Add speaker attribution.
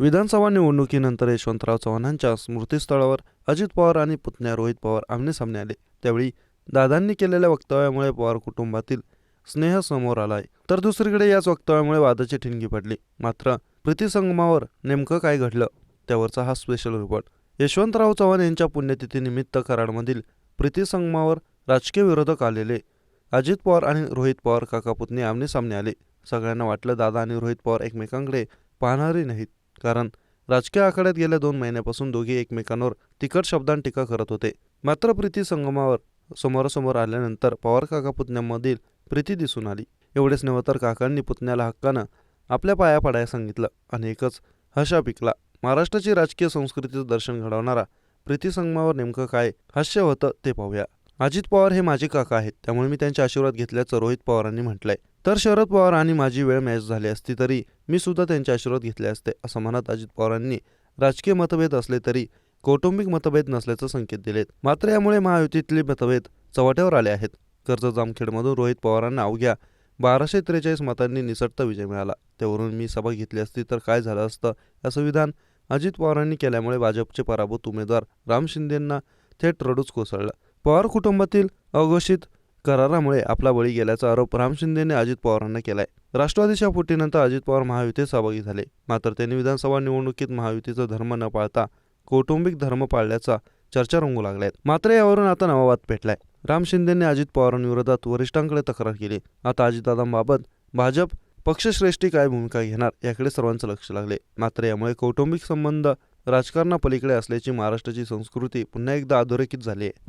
Speaker 1: विधानसभा निवडणुकीनंतर यशवंतराव चव्हाणांच्या स्मृतीस्थळावर अजित पवार आणि पुतण्या रोहित पवार आमनेसामने आले. त्यावेळी दादांनी केलेल्या वक्तव्यामुळे पवार कुटुंबातील स्नेह समोर आलाय. तर दुसरीकडे याच वक्तव्यामुळे वादाची ठिणगी पडली. मात्र प्रीतीसंगमावर नेमकं काय घडलं त्यावरचा हा स्पेशल रिपोर्ट यशवंतराव चव्हाण यांच्या पुण्यतिथीनिमित्त कराडमधील प्रीतीसंगमावर राजकीय विरोधक आलेले अजित पवार आणि रोहित पवार काका पुतणी आमनेसामने आले. सगळ्यांना वाटलं दादा आणि रोहित पवार एकमेकांकडे पाहणारही नाहीत. कारण राजकीय आखाड्यात गेल्या दोन महिन्यापासून दोघे एकमेकांवर तिखट शब्दांत टीका करत होते. मात्र प्रीती संगमावर समोरासमोर आल्यानंतर पवार काका पुतण्यामधील प्रीती दिसून आली. एवढेच नव्हे तर काकांनी पुतण्याला हक्कानं आपल्या पाया पडायला सांगितलं. आणि एकच हशा पिकला. महाराष्ट्राची राजकीय संस्कृतीचं दर्शन घडवणारा प्रीती संगमावर नेमकं काय हास्य होतं ते पाहूया. अजित पवार हे माझे काका आहेत. त्यामुळे मी त्यांचे आशीर्वाद घेतल्याचं रोहित पवारांनी म्हटलंय. तर शरद पवार आणि माझी वेळ मॅच झाली असती तरी मी सुद्धा त्यांचे आशीर्वाद घेतले असते असं म्हणत अजित पवारांनी राजकीय मतभेद असले तरी कौटुंबिक मतभेद नसल्याचं संकेत दिलेत. मात्र यामुळे महायुतीतले मतभेद चव्हाट्यावर आले आहेत. कर्ज जामखेडमधून रोहित पवारांना अवघ्या बाराशे त्रेचाळीस मतांनी निसटता विजय मिळाला. त्यावरून मी सभा घेतली असती तर काय झालं असतं असं विधान अजित पवारांनी केल्यामुळे भाजपचे पराभूत उमेदवार राम शिंदेंना थेट रडूच कोसळलं. पवार कुटुंबातील अघोषित करारामुळे आपला बळी गेल्याचा आरोप राम शिंदेने अजित पवारांना केलाय. राष्ट्रवादीच्या फुटीनंतर अजित पवार महायुतीत सहभागी झाले. मात्र त्यांनी विधानसभा निवडणुकीत महायुतीचा धर्म न पाळता कौटुंबिक धर्म पाळल्याचा चर्चा रंगू लागल्यात मात्र यावरून आता नवा वाद पेटलाय. राम शिंदेने अजित पवारांविरोधात वरिष्ठांकडे तक्रार केली. आता अजितदादांबाबत भाजप पक्षश्रेष्ठी काय भूमिका घेणार याकडे सर्वांचं लक्ष लागले. मात्र यामुळे कौटुंबिक संबंध राजकारणापलीकडे असल्याची महाराष्ट्राची संस्कृती पुन्हा एकदा अधोरेखित झाली आहे.